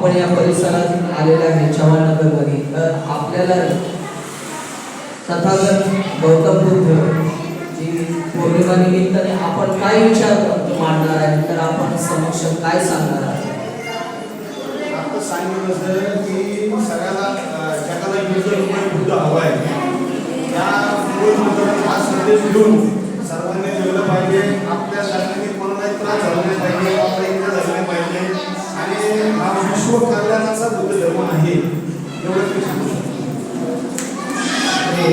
आपण या परिसरात आलेला आहे चव्हाणनगरमध्ये. तर आपल्याला तथागत गौतम बुद्ध जी पौर्णिमा निमित्ताने आपण काय विचार मांडणार आहे तर आपण समक्ष काय सांगणार आहे आता सांगितलं सर की सगळ्याला जगाला युजर बुद्ध हवा आहे. या हा संदेश घेऊन सर्वांनी जगलं पाहिजे आपल्या सरकारने कोणालाही त्रास झाला नाही पाहिजे आपल्या इथे झालं नाही पाहिजे. आणि हा विश्व कल्याणाचा बुद्ध धर्म आहे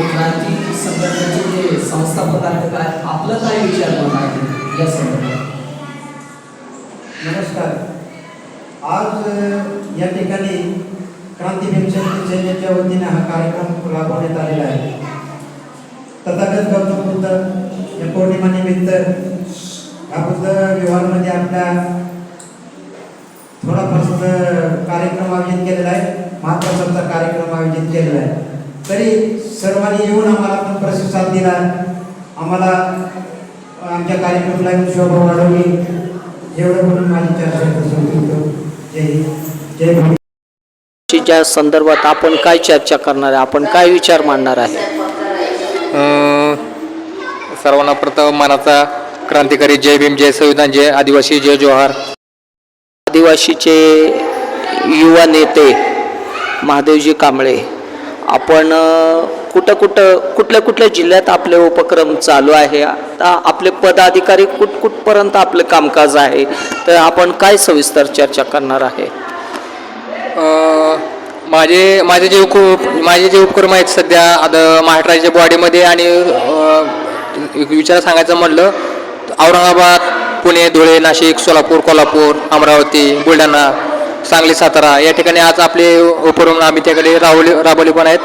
क्रांती संघटनेचे जे संस्थापक आहेत काय आपलं काय विचार आहे या संदर्भात? नमस्कार. आज या ठिकाणी क्रांती भीमसेन सैन्याच्या वतीने हा कार्यक्रम राबवण्यात आलेला आहे. तथागत गौतम बुद्ध या पौर्णिमानिमित्त हा बुद्ध व्यवहारमध्ये आपला थोडा कार्यक्रम आयोजित केलेला आहे. महाप्रसादचा कार्यक्रम आयोजित केलेला आहे. तरी सर्वांनी येऊन आम्हाला पण प्रतिसाद दिला. आम्हाला आमच्या कार्यक्रमाला शोभा वाढवली. एवढं म्हणून माझी चर्चा जय हिंद. जय च्या संदर्भात आपण काय चर्चा करणार आहे? आपण काय विचार मांडणार आहे? अं, सर्वांना प्रथम मानाचा क्रांतिकारी जय भीम जय संविधान जय आदिवासी जय जोहार. आदिवासीचे युवा नेते महादेवजी कांबळे आपण कुठं कुठं कुठल्या कुठल्या जिल्ह्यात आपले उपक्रम चालू आहे आता आपले पदाधिकारी कुठ कुठपर्यंत आपलं कामकाज आहे तर आपण काय सविस्तर चर्चा करणार आहे? माझे माझे जे उप माझे जे उपक्रम आहेत सध्या आता महाराष्ट्राच्या बॉडीमध्ये आणि विचार सांगायचं म्हणलं औरंगाबाद पुणे धुळे नाशिक सोलापूर कोल्हापूर अमरावती बुलढाणा सांगली सातारा. या ठिकाणी आज आपले उपक्रम आम्ही त्याकडे राबवले राबवले पण आहेत.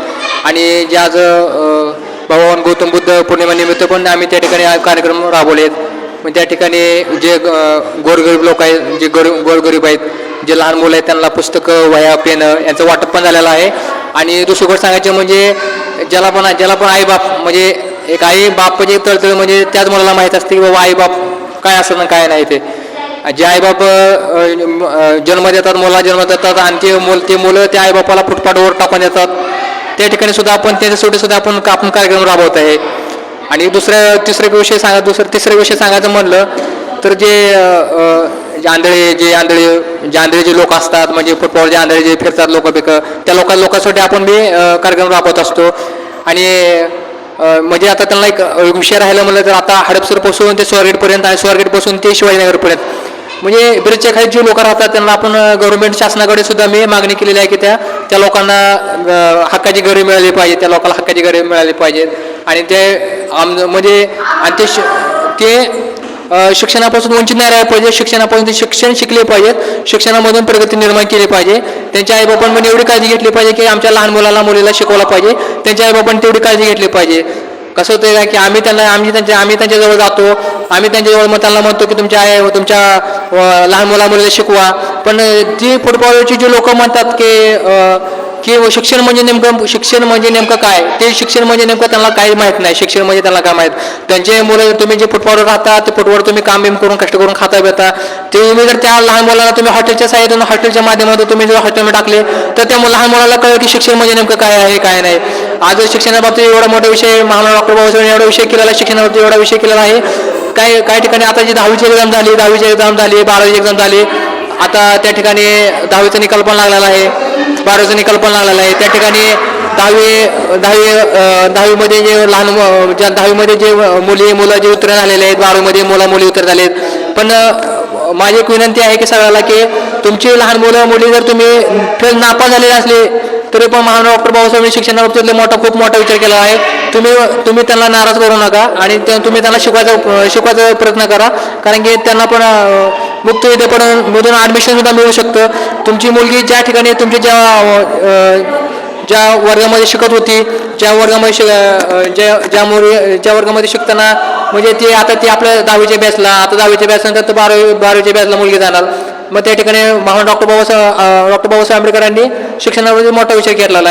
आणि जे आज भगवान गौतम बुद्ध पौर्णिमानिमित्त पण आम्ही त्या ठिकाणी कार्यक्रम राबवले आहेत. मग त्या ठिकाणी जे गोरगरीब लोक आहेत जे गर गोरगरीब आहेत जे लहान मुलं आहेत त्यांना पुस्तकं वह्या पेनं यांचं वाटप पण झालेलं आहे. आणि दुसरी गोष्ट सांगायचं म्हणजे ज्याला पण ज्याला पण आई बाप म्हणजे एक आई बाप म्हणजे तळतळ म्हणजे त्याच मुलाला माहीत असते की बाबा आई बाप काय असं ना काय नाही ते. जे आईबाप जन्म देतात मुला जन्म देतात आणि ते मुल ते मुलं त्या आईबापाला फुटपाटवर टाकून देतात. त्या ठिकाणी सुद्धा आपण त्याच्यासाठी सुद्धा आपण आपण कार्यक्रम राबवत आहे. आणि दुसऱ्या तिसऱ्या विषय सांगा दुसरं तिसऱ्या विषय सांगायचं म्हणलं तर जे आंधळे जे आंधळे जे आंधळे जे लोक असतात म्हणजे फुटबॉल जे आंधळे जे फिरतात लोक बिक त्या लोक लोकांसाठी आपण बी कार्यक्रम राबवत असतो. आणि म्हणजे आता त्यांना एक विषय राहिला म्हणलं तर आता हडपसरपासून ते स्वारगेटपर्यंत आणि स्वारगेटपासून ते शिवाजीनगरपर्यंत. म्हणजे ब्रिजच्या खाली जे लोक राहतात त्यांना आपण गव्हर्नमेंट शासनाकडे सुद्धा मी मागणी केलेली आहे की त्या त्या लोकांना हक्काची घरे मिळाली पाहिजे त्या लोकांना हक्काची घरे मिळाली पाहिजेत आणि ते आम म्हणजे आणि ते ते शिक्षणापासून वंचित नाही राहिले पाहिजे शिक्षणापासून ते शिक्षण शिकले पाहिजेत शिक्षणामधून प्रगती निर्माण केली पाहिजे. त्यांच्या आईबापांमध्ये एवढी काळजी घेतली पाहिजे की आमच्या लहान मुलाला मुलीला शिकवला पाहिजे. त्यांच्या आईबापांनी तेवढी काळजी घेतली पाहिजे. कसं होतं का की आम्ही त्यांना आम्ही त्यांच्या आम्ही त्यांच्याजवळ जातो. आम्ही त्यांच्याजवळ मग त्यांना म्हणतो की तुमच्या आई तुमच्या लहान मुला मुलीला शिकवा. पण ती फुटबॉलची जी लोकं म्हणतात की की शिक्षण म्हणजे नेमकं शिक्षण म्हणजे नेमकं काय? ते शिक्षण म्हणजे नेमकं त्यांना काही माहीत नाही. शिक्षण म्हणजे त्यांना काय माहीत? त्यांचे मुलं तुम्ही जे फुटबॉलवर राहता ते फुटवर तुम्ही काम बिम करून कष्ट करून खाता पिता ते तुम्ही जर त्या लहान मुलाला तुम्ही हॉटेलच्या साह्यातून हॉटेलच्या माध्यमातून तुम्ही जर हॉटेलमध्ये टाकले तर त्या लहान मुलाला कळलं की शिक्षण म्हणजे नेमकं काय आहे काय नाही. आज शिक्षणाबाबतीत एवढा मोठा विषय महाराज डॉक्टर बाबासाहेब एवढा विषय केलेला आहे. शिक्षणाबाबतीत एवढा विषय केलेला आहे. काही काही ठिकाणी आता जी दहावीची एक्झाम झाली दहावीची एक्झाम झाली बारावीची एक्झाम झाली. आता त्या ठिकाणी दहावीचा निकाल पण लागलेला आहे. बारावीचा निकाल पण लागलेला आहे त्या ठिकाणी दहावी दहावी दहावीमध्ये जे लहान ज्या दहावीमध्ये जे मुली मुलं जे उत्तीर्ण झालेले आहेत बारावीमध्ये मुलं मुली उत्तीर्ण झाले आहेत पण माझी एक विनंती आहे की सगळ्याला की तुमची लहान मुलं मुली जर तुम्ही फेल नापास झालेले असले तरी पण महान डॉक्टर बाबासाहेबांनी शिक्षणाबाबतीत मोठा खूप मोठा विचार केला आहे. तुम्ही तुम्ही त्यांना नाराज करू नका आणि त्या- तुम्ही त्यांना शिकवायचा शिकवायचा प्रयत्न करा. कारण की त्यांना पण मुक्त विद्यापीठ मधून ॲडमिशन सुद्धा मिळू शकतं. तुमची मुलगी ज्या ठिकाणी तुमची ज्या ज्या वर्गामध्ये शिकत होती ज्या वर्गामध्ये शिक ज्या ज्या मुली ज्या वर्गामध्ये शिकताना म्हणजे ती आता ती आपल्या दहावीच्या बॅचला आता दहावीच्या बॅच नंतर तर बारावी बारावीच्या बॅचला मुलगी जाणार. मग त्या ठिकाणी महान डॉक्टर बाबासाहेब डॉक्टर बाबासाहेब आंबेडकरांनी शिक्षणामध्ये मोठा विचार केलेला आहे.